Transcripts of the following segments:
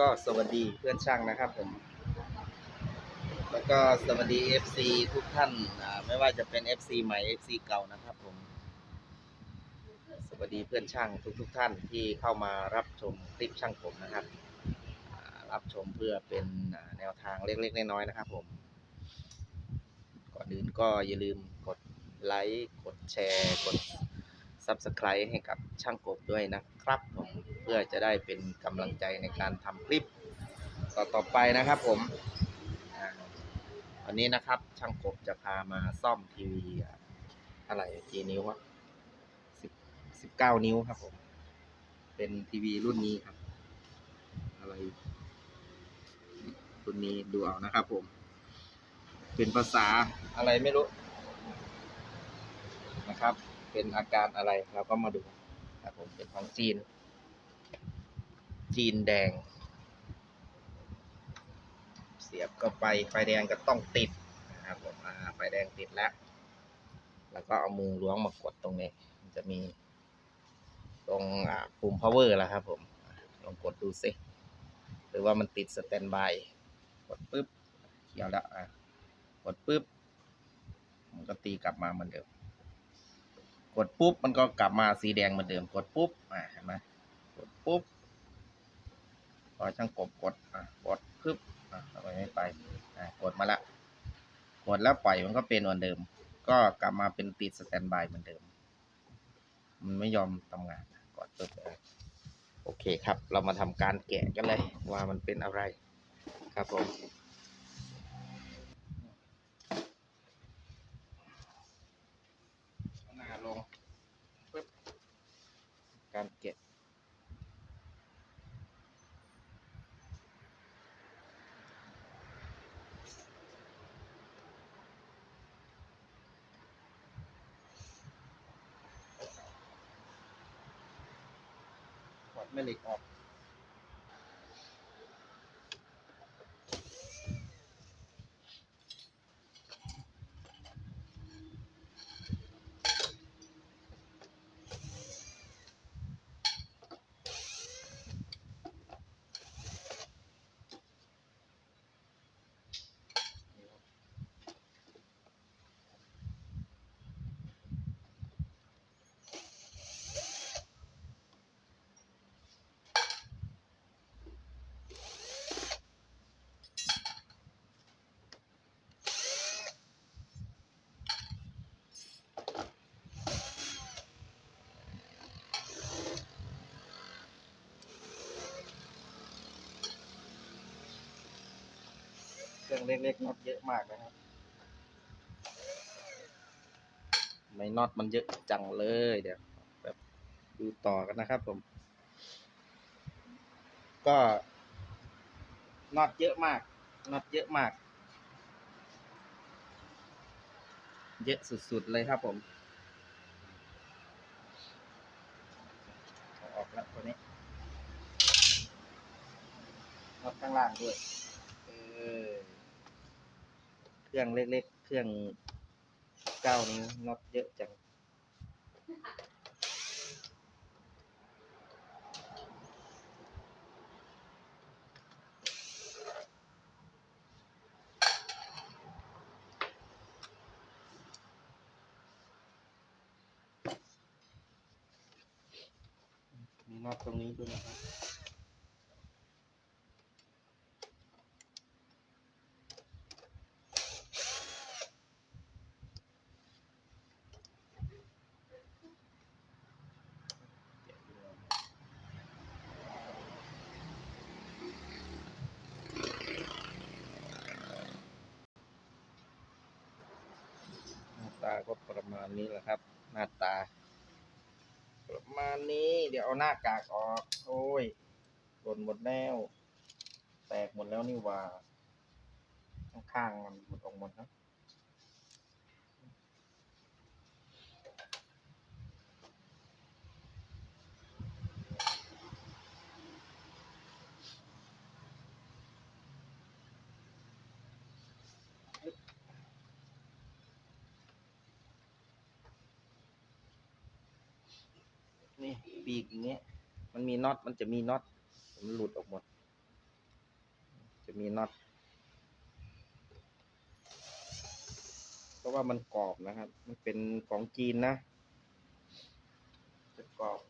ก็สวัสดีเพื่อนช่างนะครับผม แล้วก็สวัสดี FC ทุกท่านไม่ว่าจะเป็น FC ใหม่ FC เก่านะครับผม สวัสดีเพื่อนช่างทุกทุกๆท่านที่เข้ามารับชมคลิปช่างผมนะครับ รับชมเพื่อเป็นแนวทางเล็กๆน้อยๆนะครับผม ก่อนอื่นก็อย่าลืมกดไลค์ กดแชร์ กด Subscribe ให้กับช่างกบด้วยนะครับผมเพื่อจะได้เป็นกำลังใจในการทำคลิปต่อต่อไปนะครับผมวันนี้นะครับช่างกบจะพามาซ่อมทีวีอะไรกี่นิ้ววะสิบสิบเก้านิ้วครับผม เป็นทีวีรุ่นนี้ครับ อะไร รุ่นนี้ดูเอานะครับผม เป็นภาษาอะไรไม่รู้นะครับ เป็นอาการอะไรเราก็มาดูครับผมเป็นของจีน จีนแดง เสียบก็ไปไฟแดงก็ต้องติดนะครับผมไฟแดงติดแล้ว แล้วก็เอามือล้วงมากดตรงนี้จะมี ตรงปุ่ม power แล้วครับผมลองกดดูสิหรือว่ามันติดสแตนบายกดปุ๊บเขียวแล้วอะกดปุ๊บมันก็ตีกลับมาเหมือนเดิม กดปุ๊บมันก็กลับมาสีแดงเหมือนเดิมกดปุ๊บอ่าเห็นไหมกดปุ๊บพอช่างกบกดอะกดปึ๊บอะไมไม่ไปอะกดมาละกดแล้วปล่อยมันก็เป็นเหมือนเดิม ก็กลับมาเป็นติดสแตนบายเหมือนเดิม มันไม่ยอมทำงานกดปึ๊บโอเคครับ เรามาทำการแกะกันเลยว่ามันเป็นอะไร ครับผม เอาหน้าลงปึ๊บ การเก็บถอดแม่เหล็กออก รื่องเล็กๆน็อตเยอะมากนะครับไม่น็อตมันเยอะจังเลยเดี๋ยวแบบดูต่อกันนะครับผม ก็น็อตเยอะมากน็อตเยอะมาก เยอะสุดๆเลยครับผมออกแล้วตัวนี้น็อตข้างล่างด้วย เครื่องเล็กๆ เครื่องเก้านิ้วน็อตเยอะจัง มีน็อตตรงนี้ด้วยนะครับ หน้าตาก็ประมาณนี้แหละครับ หน้าตา ประมาณนี้ เดี๋ยวเอา หน้ากากออก โอ้ยหล่นหมดแล้ว แตกหมดแล้วนี่ว่า ข้างๆมันหลุดออกหมดครับ นี่ปีกอย่างเงี้ย มันมีน็อต มันจะมีน็อต มันหลุดออกหมด จะมีน็อต เพราะว่ามันกรอบนะครับ มันเป็นของจีนนะ จะกรอบ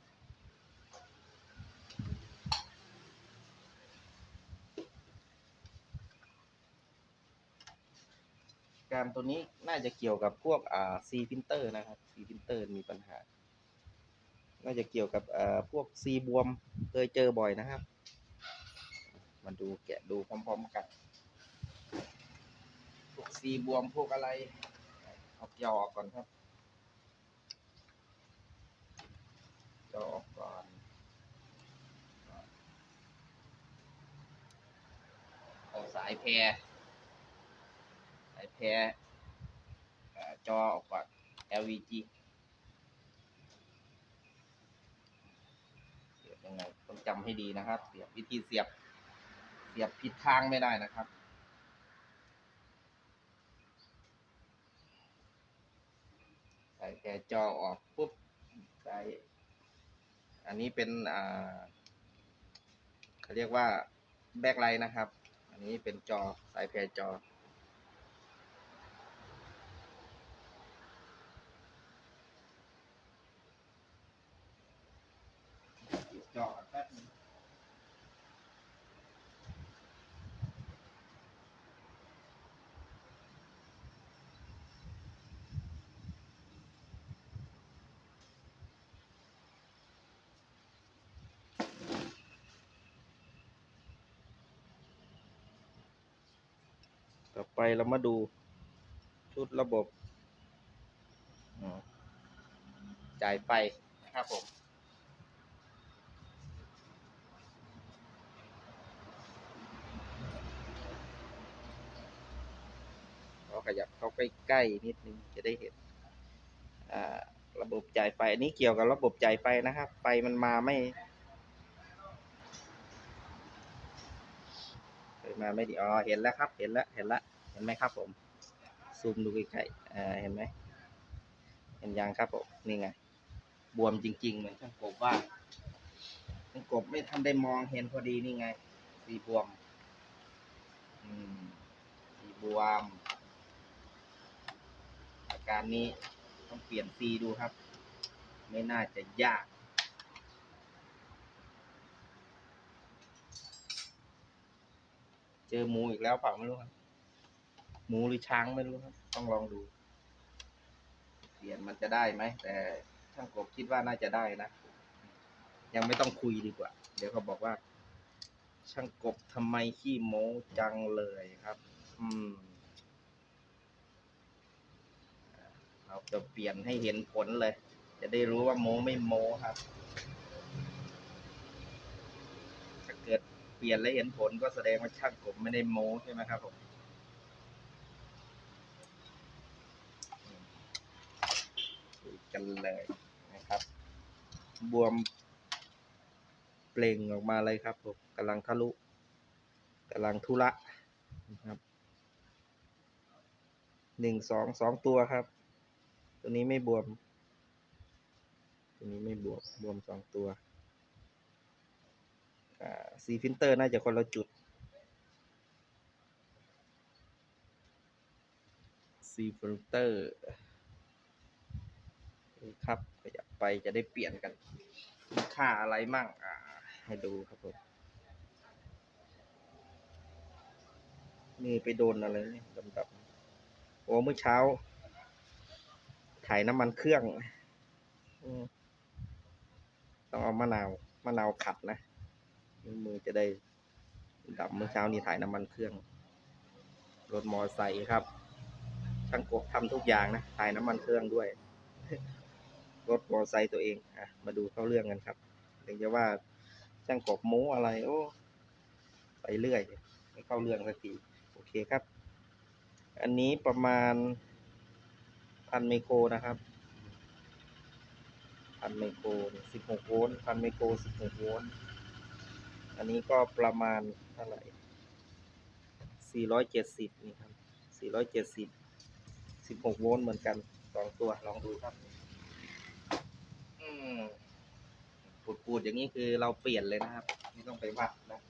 การตัวนี้น่าจะเกี่ยวกับพวกอ่าซีพิมเตอร์นะครับซีพิมเตอร์มีปัญหา น่าจะเกี่ยวกับพวกซีบวมเคยเจอบ่อยนะครับ มาดูแกะดูพร้อมๆกัน พวกซีบวมพวกอะไร เอาเกี่ยวออกก่อนครับเกี่ยวออกก่อนเอาสายแพรสายแพร่จอออกก่อน LVG เสี ยังไงต้องจำให้ดีนะครับ เสียบวิธีเสียบ เสียบผิดทางไม่ได้นะครับใส่แกจอออกปุ๊บใส่อันนี้เป็นอ่าเขาเรียกว่าแบ็คไลท์นะครับ อันนี้เป็นจอสายแพรจอ จอแป๊บนึง ต่อไปเรามาดูชุดระบบจ่ายไฟนะครับผมเราขยับเข้าใกล้ๆนิดนึงจะได้เห็นระบบจ่ายไฟอันนี้เกี่ยวกับระบบจ่ายไฟนะครับ ไฟมันมาไม่ไฟมาไม่ดีอ๋อเห็นแล้วครับ เห็นแล้ว เห็นแล้ว ห็นไหมครับผม ซูมดูใกล้ๆเห็นไหมเห็นยังครับผมนี่ไง บวมจริง ๆ เหมือนช่างกบว่าช่างกบไม่ทันได้มองเห็นพอดีนี่ไง สีบวมอืมสีบวม อาการนี้ต้องเปลี่ยนซีดูครับ ไม่น่าจะยากเจอหมูอีกแล้วเปล่าไม่รู้ครับ หมูหรือช้างไม่รู้ครับต้องลองดู เปลี่ยนมันจะได้ไหม แต่ช่างกบคิดว่าน่าจะได้นะ ยังไม่ต้องคุยดีกว่า เดี๋ยวเขาบอกว่า ช่างกบทำไมขี้โม้จังเลยครับ อืมเราจะเปลี่ยนให้เห็นผลเลย จะได้รู้ว่าโมไม่โมครับ ถ้าเกิดเปลี่ยนแล้วเห็นผลก็แสดงว่าช่างผมไม่ได้โมใช่ไหมครับผมคุย กันเลยนะครับ บวมเปล่งออกมาเลยครับผมกำลังทะลุกำลังทุระนะครับหนึ่งสองสองตัวครับ ตัวนี้ไม่บวม ตัวนี้ไม่บวมบวมสองตัวอ่าซีฟิลเตอร์น่าจะคนละจุดซีฟิลเตอร์ ครับขยับไปจะได้เปลี่ยนกัน ค่าอะไรมั่งอ่าให้ดูครับผมนี่ไปโดนอะไรเนี่ยดำๆโอ้เมื่อเช้า ถ่ายน้ำมันเครื่องต้องเอามะนาวมะนาวขัดนะมือจะได้ดำเมื่อเช้านี้ถ่ายน้ำมันเครื่อง รถมอไซค์ครับช่างกบทำทุกอย่างนะถ่ายน้ำมันเครื่องด้วย รถมอไซค์ตัวเองอะมาดูเข้าเรื่องกันครับถึงจะว่าช่างกบโม้อะไร โอ้ไปเรื่อยไม่เข้าเรื่องสักทีโอเคครับ อันนี้ประมาณพันไมโครนะครับพันไมโครสิบหกโวลต์พันไมโครสิบหกโวลต์อันนี้ก็ประมาณเท่าไหร่สี่ร้อยเจ็ดสิบนี่ครับสี่ร้อยเจ็ดสิบสิบหกโวลต์เหมือนกันสองตัวลองดูครับ ปูดๆอย่างนี้คือเราเปลี่ยนเลยนะครับ ไม่ต้องไปวัดนะ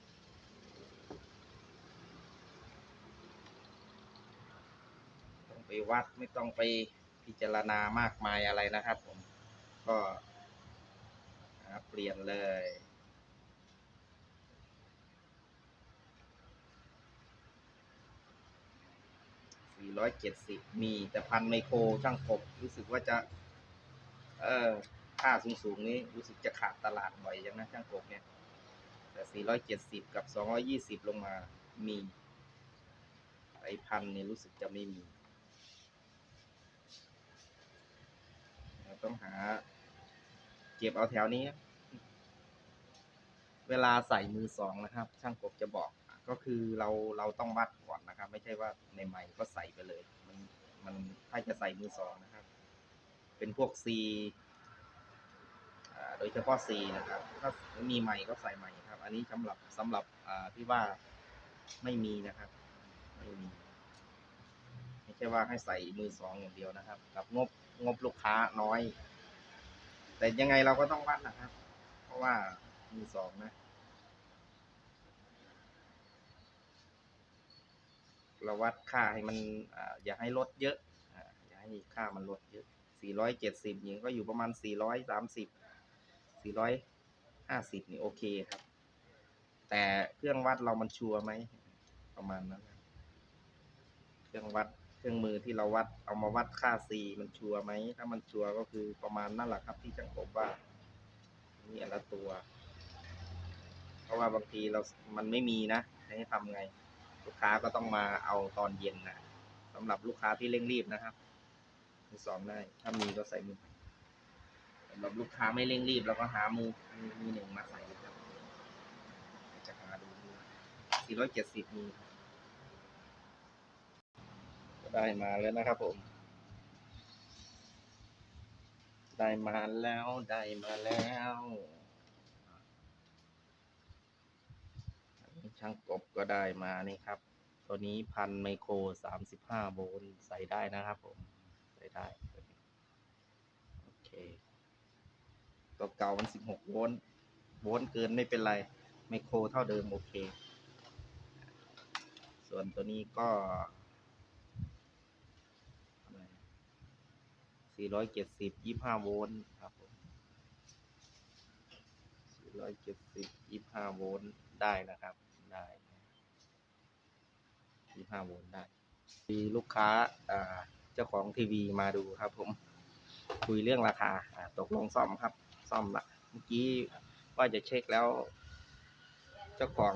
ต้องไปวัดไม่ต้องไปพิจารณามากมายอะไรนะครับ ผม ก็เปลี่ยนเลยสี่ร้อยเจ็470 มีแต่พันไมโครช่างผมรู้สึกว่าจะ เออ ค่าสูงๆนี้รู้สึกจะขาดตลาดบ่อยจังนะช่างกบเนี่ย แต่ 470 กับ 220 ลงมามีไอพันเนี่ยรู้สึกจะไม่มีเราต้องหาเก็บเอาแถวนี้ เวลาใส่มือสองนะครับ ช่างกบจะบอกก็คือเราเราต้องวัดก่อนนะครับ ไม่ใช่ว่าในใหม่ก็ใส่ไปเลย มันมันถ้าจะใส่มือสองนะครับ เป็นพวก C อ่า โดยเฉพาะ C นะครับ ถ้ามีใหม่ก็ใส่ใหม่ครับ อันนี้สำหรับสำหรับอ่าที่ว่าไม่มีนะครับ ไม่มี ไม่ใช่ว่าให้ใส่มือสองอย่างเดียวนะครับ กับงบงบลูกค้าน้อย แต่ยังไงเราก็ต้องวัดนะครับ เพราะว่ามือสองนะ เราวัดค่าให้มันอ่าอย่าให้ลดเยอะอ่าอย่าให้ค่ามันลดเยอะ 470นี่ก็อยู่ประมาณ 430 450 นี่โอเคครับ แต่เครื่องวัดเรามันชัวร์ไหม ประมาณนั้น เครื่องวัดเครื่องมือที่เราวัดเอามาวัดค่า C มันชัวร์ไหม ถ้ามันชัวร์ก็คือประมาณนั่นแหละครับ ที่จังผมว่านี่อันละตัว เพราะว่าบางทีเรา มันไม่มีนะให้ทำไง ลูกค้าก็ต้องมาเอาตอนเย็นนะสำหรับลูกค้าที่เร่งรีบนะครับสองได้ ถ้ามีก็ใส่มือ สำหรับลูกค้าไม่เร่งรีบเราก็หามือมือมือหนึ่งมาใส่เลยครับจะหาดูสี่ร้อยเจ็ดสิบมีก็ได้มาแล้วนะครับผม ได้มาแล้วได้มาแล้วช่างกบก็ได้มานี่ครับ ตัวนี้พันไมโครสามสิบห้าโวลต์ใส่ได้นะครับผม ใส่ได้ โอเค ตัวเก่ามันสิบหกโวลต์ โวลต์เกินไม่เป็นไร ไมโครเท่าเดิม โอเค ส่วนตัวนี้ก็สี่ร้อยเจ็ดสิบยี่ห้าโวลต์ครับผมสี่ร้อยเจ็ดสิบยี่ห้าโวลต์ได้นะครับ ได้ยี่ห้าโวลต์ได้มีลูกค้าอ่าเจ้าของทีวีมาดูครับผม คุยเรื่องราคาตกลงซ่อมครับ ซ่อมละเมื่อกี้ว่าจะเช็คแล้ว เจ้าของ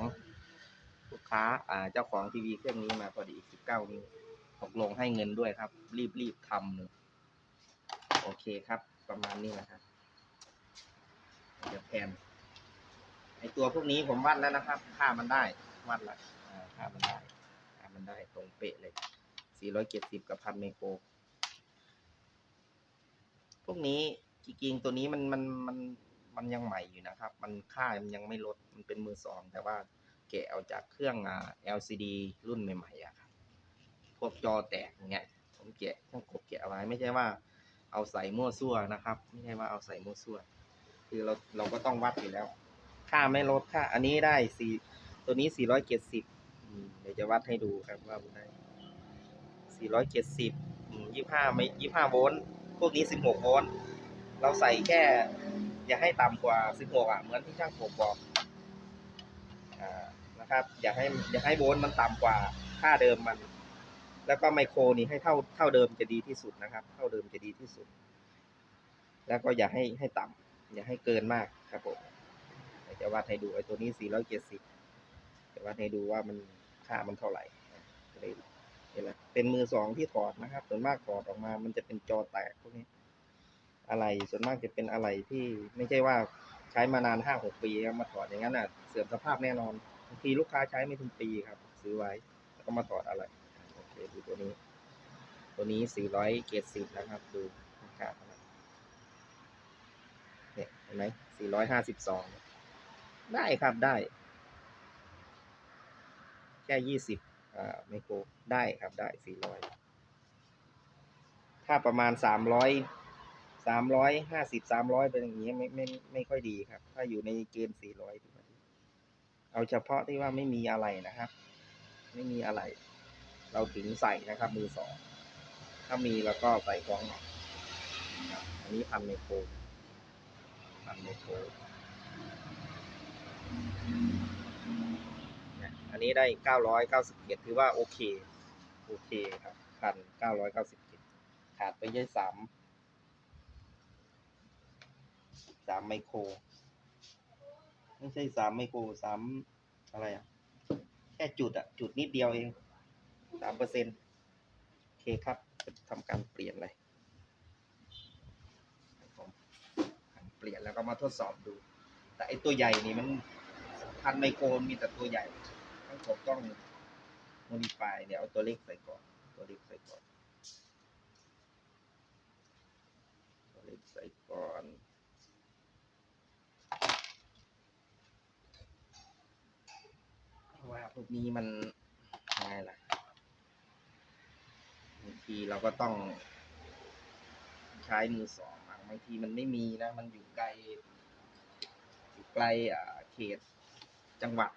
ลูกค้า อ่า เจ้าของทีวีเครื่องนี้มาพอดีสิบเก้านิ้วตกลงให้เงินด้วยครับ รีบรีบทำเลยโอเคครับ ประมาณนี้นะครับ เดี๋ยวแผนไอตัวพวกนี้ผมวัดแล้วนะครับ ค่ามันได้ วัดละค่ามันได้ค่ามันได้ตรงเป๊ะเลย 470 กับพันไมโคร พวกนี้ จริงๆตัวนี้มันมันมันมันยังใหม่อยู่นะครับ มันค่ามันยังไม่ลด มันเป็นมือสอง แต่ว่าแกะเอาจากเครื่องอ่า LCD รุ่นใหม่ๆอะครับ พวกจอแตกอย่างเงี้ย ผมแกะต้องกดแกะเอาไว้ไม่ใช่ว่าเอาใส่มั่วซั่วนะครับ ไม่ใช่ว่าเอาใส่มั่วซั่ว คือเราเราก็ต้องวัดอยู่แล้ว ค่าไม่ลดค่า อันนี้ได้สี่ตัวนี้470อืมเดี๋ยวจะวัดให้ดูครับว่าได้470อืม25ไม่25โวลต์ พวกนี้16โวลต์ เราใส่แค่ อย่าให้ต่ำกว่า 16อะเหมือนที่ช่างผมบอกนะครับ อย่าให้อย่าให้โวลต์มันต่ำกว่าค่าเดิมมัน แล้วก็ไมโครนี่ให้เท่าเท่าเดิมจะดีที่สุดนะครับ เท่าเดิมจะดีที่สุด แล้วก็อย่าให้ให้ต่ำอย่าให้เกินมากครับผมจะวัดให้ดูไอ้ตัวนี้ 470จะวัดให้ดูว่ามันค่ามันเท่าไหร่นี่แหละเป็นมือสองที่ถอดนะครับส่วนมากถอดออกมา มันจะเป็นจอแตกพวกนี้ อะไรส่วนมากจะเป็นอะไรที่ไม่ใช่ว่าใช้มานานห้าหกปีแล้วมาถอดอย่างนั้นอะเสื่อมสภาพแน่นอนบางทีลูกค้าใช้ไม่ถึงปีครับ ซื้อไว้แล้วก็มาถอดอะไรโอเคดูตัวนี้ ตัวนี้สี่ร้อยเกรดสิบนะครับ ดูราคาเท่าไหร่เนี่ยเห็นไหมสี่ร้อยห้าสิบสองได้ครับได้ แค่ยี่สิบอ่าไมโครได้ครับได้สี่ร้อยถ้าประมาณสามร้อย สามร้อยห้าสิบสามร้อยเป็นอย่างนี้ไม่ไม่ไม่ค่อยดีครับ ถ้าอยู่ในเกณฑ์สี่ร้อยเอาเฉพาะที่ว่าไม่มีอะไรนะครับ ไม่มีอะไร เราถึงใส่นะครับ มือสองถ้ามีแล้วก็ใส่กล้องหน่อยนะครับอันนี้พันไมโครพันไมโคนอันนี้ได้เก้าร้อยเก้าสิบเอ็ดถือว่าโอเค โอเคครับพันเก้าร้อยเก้าสิบเอ็ดขาดไปเยอะสาม สามไมโคร ไม่ใช่สามไมโครสามอะไรอะ แค่จุดอะ จุดนิดเดียวเองสามเปอร์เซ็นโอเคครับจะทำการเปลี่ยนเลยครับผมเปลี่ยนแล้วก็มาทดสอบดู แต่ไอตัวใหญ่นี่มันพันไมโครมีแต่ตัวใหญ่ต้องผมต้องโมดิฟายเดี๋ยวเอาตัวเล็กใส่ก่อน ตัวเล็กใส่ก่อนตัวเล็กใส่ก่อน เพราะว่าพวกนี้มันไงล่ะบางทีเราก็ต้อง ใช้มือสองบางทีมันไม่มีนะ มันอยู่ไกลอยู่ไกลอ่าเขตจังหวัด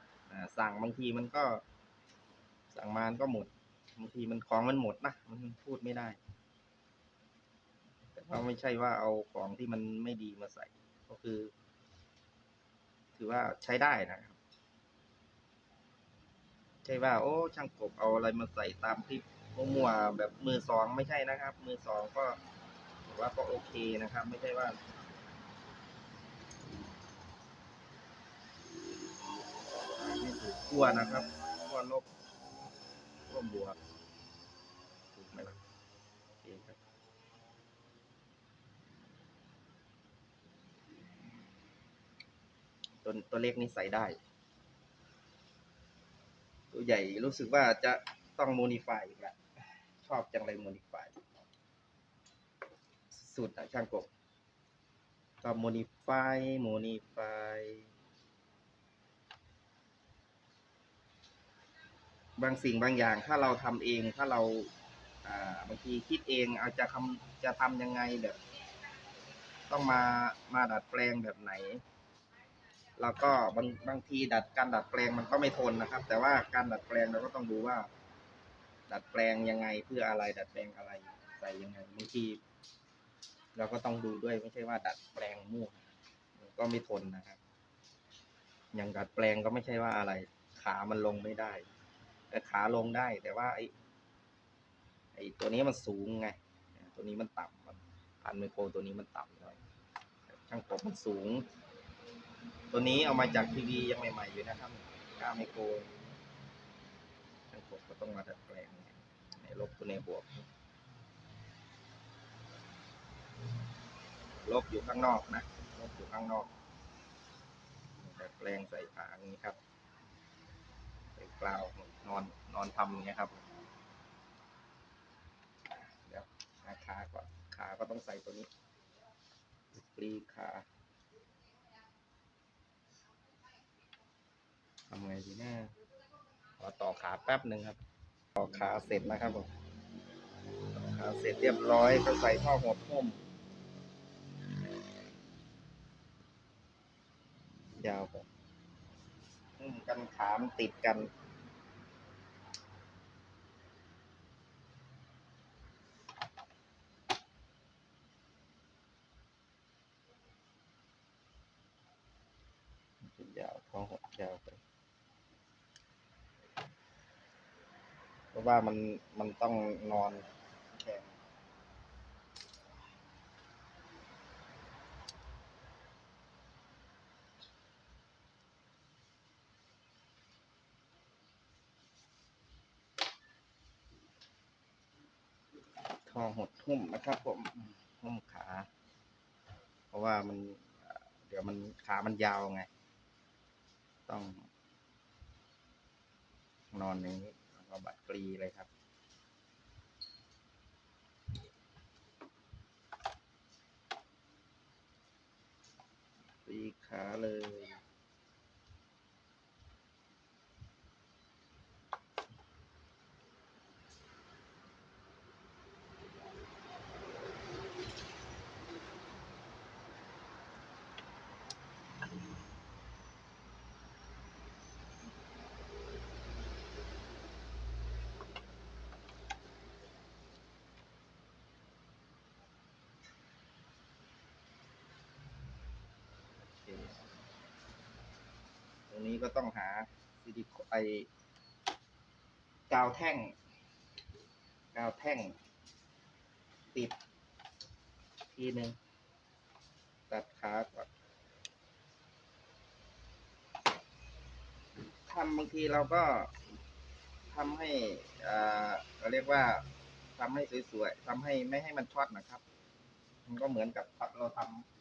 สั่งบางทีมันก็ สั่งมานก็หมดบางทีมันของมันหมดนะมันพูดไม่ได้ แต่ว่าไม่ใช่ว่าเอาของที่มันไม่ดีมาใส่ ก็คือ ถือว่าใช้ได้นะครับ ช่ว่าโอ้ช่างกบเอาอะไรมาใส่ตามคลิปมั่วๆแบบมือสองไม่ใช่นะครับ มือสองก็ถือว่าก็โอเคนะครับ ไม่ใช่ว่าไม่ถูกขั้วนะครับขั้วลบขั้วบวกถูกไหมล่ะโอเคครับตัวตัวเล็กนี่ใส่ได้ ใหญ่รู้สึกว่าจะต้องโมดิฟายอีกแล้วชอบจังเลยโมดิฟายสุดอะช่างกบก็โมดิฟายโมดิฟายบางสิ่งบางอย่างถ้าเราทำเองถ้าเราอ่าบางทีคิดเองเอาจะทำจะทำยังไงแบบ ต้องมามาดัดแปลงแบบไหน แล้วก็บางบางทีดัดการดัดแปลงมันก็ไม่ทนนะครับ แต่ว่าการดัดแปลงเราก็ต้องดูว่า ดัดแปลงยังไงเพื่ออะไร ดัดแปลงอะไรใส่ยังไงบางทีเราก็ต้องดูด้วยไม่ใช่ว่า ดัดแปลงมั่วมันก็ไม่ทนนะครับ อย่างดัดแปลงก็ไม่ใช่ว่าอะไร ขามันลงไม่ได้แต่ขาลงได้ แต่ว่าไอ้ไอ้ตัวนี้มันสูงไง ตัวนี้มันต่ำมันพันไมโครตัวนี้มันต่ำหน่อยช่างกบมันสูง ตัวนี้เอามาจากทีวียังใหม่ ๆ อยู่นะครับ9ไมโครช่างกบก็ต้องมาดัดแปลงในลบตัวในบวก ลบอยู่ข้างนอกนะ ลบอยู่ข้างนอก ดัดแปลงใส่ขาอย่างนี้ครับ ใส่กลาวนอนนอนทำอย่างเงี้ยครับ เดี๋ยวหาขาก่อนขาก็ต้องใส่ตัวนี้ปลีขา ทำไงดีนะขอต่อขาแป๊บหนึ่งครับ ต่อขาเสร็จนะครับผมต่อขาเสร็จเรียบร้อยก็ใส่ท่อหัวพุ่มยาวไปหุ้มกันขามติดกัน ยาวท้องหดยาวไป เพราะ ว่ามันมันต้องนอนแข็งท้อหดหุ้มนะครับผมหุ้มขา เพราะว่ามันเอ่อเดี๋ยวมันขามันยาวไง ต้อง นอนอย่างนี้ เราบัตรฟรีเลยครับ ฟรีขาเลย นี้ก็ต้องหาซิลิโคนไอกาวแท่ง กาวแท่ง ติด ทีหนึ่งตัดขาก่อนทำบางทีเราก็ทำให้อ่าเราเรียกว่าทำให้สวยๆทำให้ไม่ให้มันช็อตนะครับ มันก็เหมือนกับเราทำ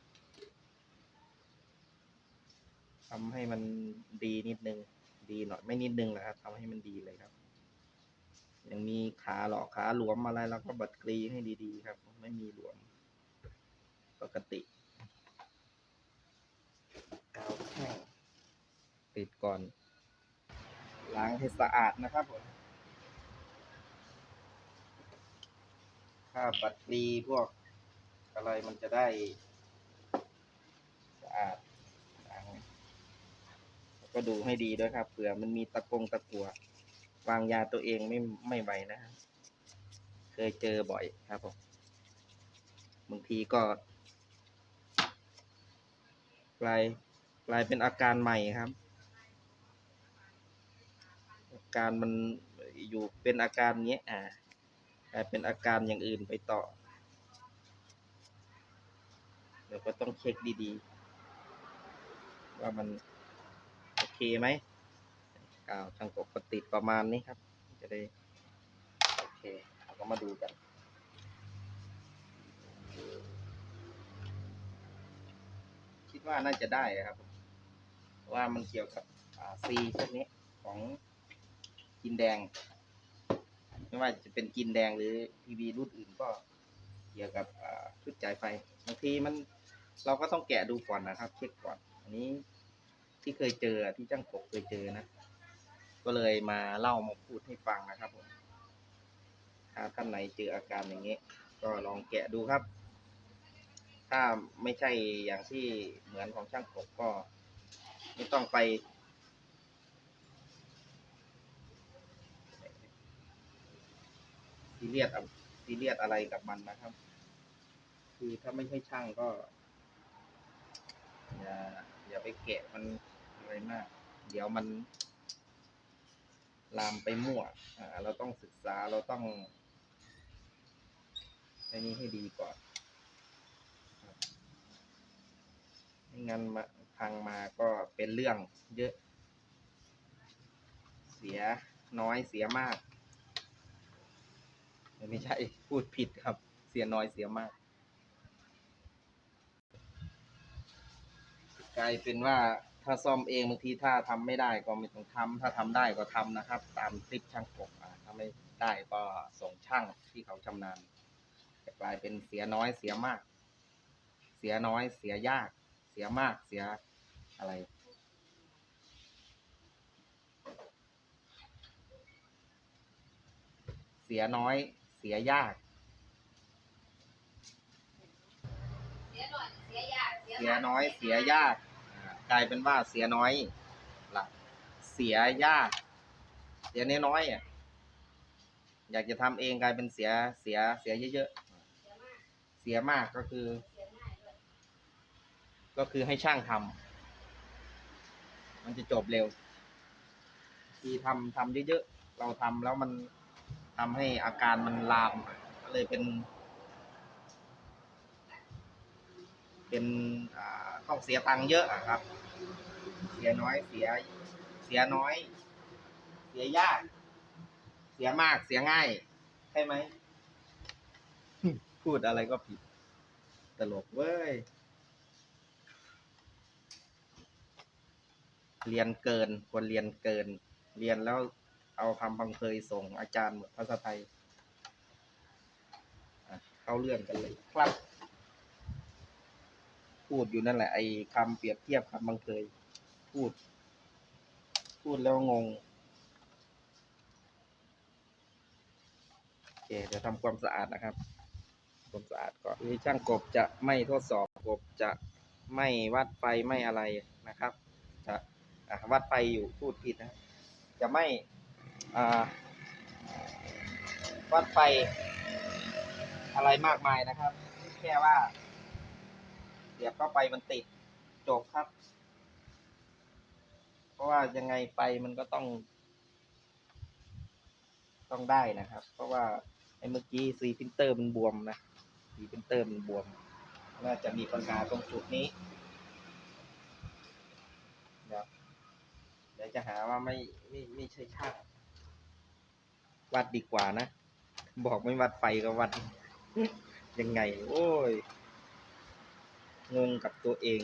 ทำให้มันดีนิดนึง ดีหน่อยไม่นิดนึงแหละครับทำให้มันดีเลยครับ ยังมีขาหลอกขาหลวมอะไรเราก็บัดกรีให้ดีๆ ครับ ไม่มีหลวม ปกติกาวแท่งติดก่อน ล้างให้สะอาดนะครับผมถ้าบัดกรีพวกอะไรมันจะได้สะอาดล้างแล้ว ก็ดูให้ดีด้วยครับเผื่อมันมีตะกงตะกัววางยาตัวเองไม่ไม่ไหวนะครับเคยเจอบ่อยครับผมบางทีก็กลายกลายเป็นอาการใหม่ครับ อาการมันอยู่เป็นอาการเนี้ยอ่ากลายเป็นอาการอย่างอื่นไปต่อเดี๋ยวก็ต้องเช็คดีๆ ว่ามัน เคไหมกาวทางปกติประมาณนี้ครับ จะได้โอเคเราก็มาดูกันคิดว่าน่าจะได้ครับ ว่ามันเกี่ยวกับซีพวกนี้ของกินแดง ไม่ว่าจะเป็นกินแดงหรือทีวีรุ่นอื่นก็เกี่ยวกับชุดจ่ายไฟบางทีมันเราก็ต้องแกะดูก่อนนะครับ เช็คก่อน อันนี้ ที่เคยเจอที่จ้างกบเคยเจอนะ ก็เลยมาเล่ามาพูดให้ฟังนะครับผมถ้าท่านไหนเจออาการอย่างนี้ ก็ลองแกะดูครับ ถ้าไม่ใช่อย่างที่เหมือนของช่างกบก็ ไม่ต้องไปซีเรียสซีเรียสอะไรกับมันนะครับ คือถ้าไม่ใช่ช่างก็ อย่าอย่าไปแกะมัน อะไรมาก เดี๋ยวมัน ลามไปมั่ว อ่า เราต้องศึกษาเราต้องอ้นี้ให้ดีก่อนไม่งั้นมาพังมาก็เป็นเรื่องเยอะ เสียน้อยเสียมาก ไม่ใช่พูดผิดครับ เสียน้อยเสียมาก กลายเป็นว่า ถ้าซ่อมเองบางทีถ้าทำไม่ได้ก็ไม่ต้องทำถ้าทำได้ก็ทำนะครับ ตามคลิปช่างกบอะถ้าไม่ได้ก็ส่งช่างที่เขาชำนาญจะกลายเป็นเสียน้อยเสียมาก เสียน้อยเสียยาก เสียมากเสียอะไร เสียน้อยเสียยากเสียหน่อยเสียยาก กลายเป็นว่าเสียน้อยละเสียยาก เสียน้อยๆอะอยากจะทำเองกลายเป็นเสียเสียเสียเยอะเสียมากๆเสียมากก็คือ ก็คือให้ช่างทำมันจะจบเร็ว ที่ทำทำเยอะๆ เราทำแล้วมันทำให้อาการมันลามก็เลยเป็น เป็นอ่า ต้องเสียตังค์เยอะอะครับ เสียน้อยเสีย เสียน้อย เสียยาก เสียมากเสียง่ายใช่ไหมพูดอะไรก็ผิด ตลกเว้ย เรียนเกินควรเรียนเกิน เรียนแล้วเอาคำพังเพยส่งอาจารย์หมดภาษาไทยเข้าเรื่องกันเลยครับ พูดอยู่นั่นแหละ ไอ้คำเปรียบเทียบคำบังเคย พูด พูดแล้วงงโอเคเดี๋ยวทำความสะอาดนะครับความสะอาดก่อนช่างกบจะไม่ทดสอบกบจะไม่วัดไฟไม่อะไรนะครับ จะวัดไฟอยู่พูดผิดนะ จะไม่วัดไฟอะไรมากมายนะครับ แค่ว่า เสียบเข้าไปมันติดจบครับ เพราะว่ายังไงไฟมันก็ต้อง ต้องได้นะครับ เพราะว่าไอ้เมื่อกี้ซีพิมเตอร์มันบวมนะซีพิมเตอร์มันบวม น่าจะมีปัญหาตรงจุดนี้เดี๋ยวเดี๋ยวจะหาว่าไม่ไม่ไม่ใช่ช่างวัดดีกว่านะ บอกไม่วัดไฟก็วัด ยังไง โอ้ย งงกับตัวเอง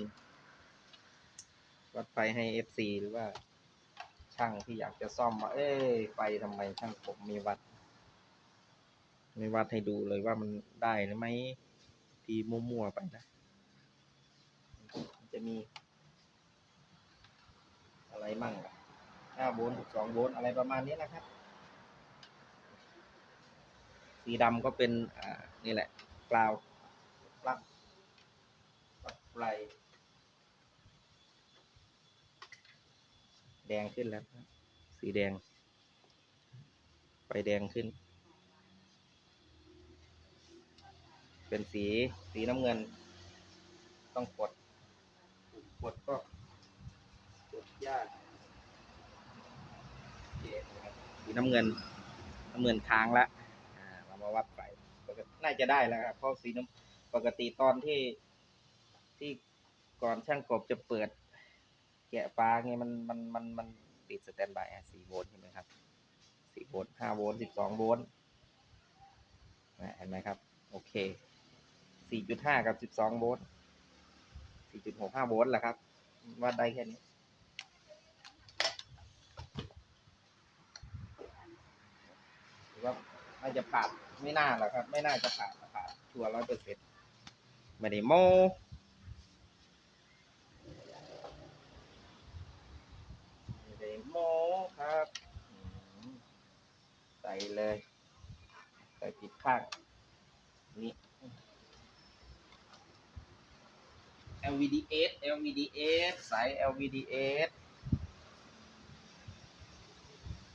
วัดไฟให้เอฟซีหรือว่า ช่างที่อยากจะซ่อมว่าเอ้ยไฟทำไมช่างผมมีวัดไม่วัดให้ดูเลยว่ามันได้หรือไม่ทีมั่วๆไปนะจะมี อะไรมั่งห้าโวลต์สองโวลต์อะไรประมาณนี้นะครับ สีดำก็เป็น อ่า นี่แหละกราวปลั๊ก ปลั๊กไฟแดงขึ้นแล้วสีแดง ไฟแดงขึ้น เป็นสีสีน้ำเงิน ต้องกดกดก็กดยากสีน้ำเงิน น้ำเงินค้างละเรามาวัดไฟปน่าจะได้แล้วครับเพราะสีน้ำปกติตอนที่ ที่ก่อนช่างกบจะเปิด แกะปลาไงมันมันมันมันติดสแตนบายสี่โวลต์ใช่ไหมครับสี่โวลต์ห้าโวลต์สิบสองโวลต์เห็นไหมครับ โอเคสี่จุดห้ากับสิบสองโวลต์สี่จุดหกห้าโวลต์แหละครับวัดได้แค่นี้หรือว่าน่าจะผ่านไม่น่าหรอกครับ ไม่น่าจะผ่านผ่านชัวร้อยเปอร์เซ็นต์ไม่ได้โมไม่ได้ โมครับใส่เลย ใส่ผิดข้างนี่ LVDS LVDS สาย LVDS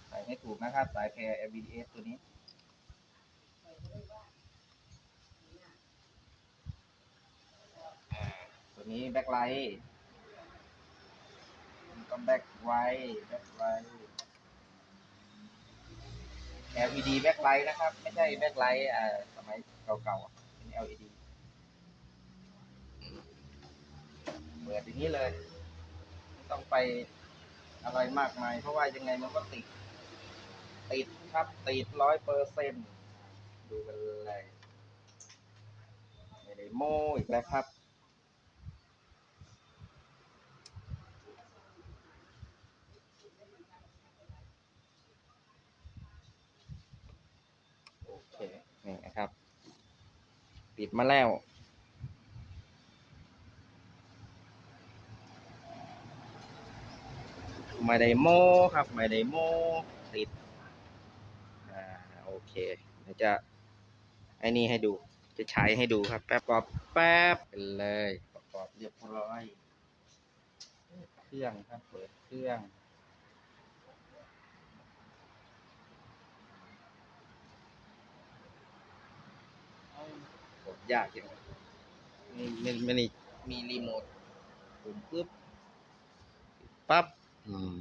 ใส่ให้ถูกนะครับ สายแพร LVDS ตัวนี้ตัวนี้แบ็คไลท์ ก็แบ็คไว้แบ็คไลท์ LED แบ็คไลท์นะครับ ไม่ใช่แบ็คไลท์อ่าสมัยเก่าๆเป็น LED เปิดอย่างนี้เลยไม่ต้องไปอะไรมากมาย เพราะว่ายังไงมันก็ติด ติดครับ ติดร้อยเปอร์เซ็นต์ดูกันเลยไม่ได้โม้อีกแล้วครับ โอเค นี่นะครับติดมาแล้ว ไม่ได้โมครับ ไม่ได้โมติด อ่า โอเคเดี๋ยวจะไอ้นี่ให้ดู จะใช้ให้ดูครับ แป๊บประกอบแป๊บไปเลย ประกอบเรียบร้อย เครื่องครับ เปิดเครื่อง ยากจังเลยไม่ไม่ไม่ได้มีรีโมทปุ่มปุ๊บปั๊บอืม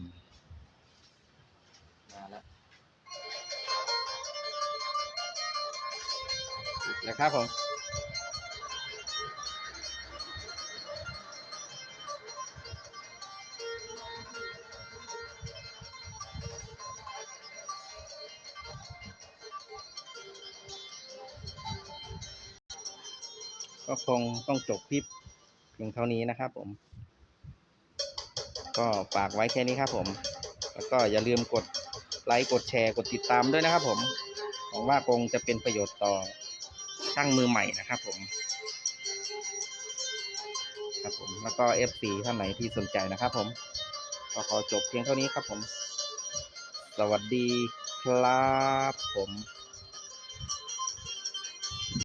มาแล้วปิดแล้วครับผม ก็คงต้องจบคลิปเพียงเท่านี้นะครับผม ก็ฝากไว้แค่นี้ครับผม แล้วก็อย่าลืมกดไลค์กดแชร์กดติดตามด้วยนะครับผมหวังว่าคงจะเป็นประโยชน์ต่อช่างมือใหม่นะครับผมครับผมแล้วก็ F4 ท่านไหนที่สนใจนะครับผมก็ขอจบเพียงเท่านี้ครับผม สวัสดีครับผม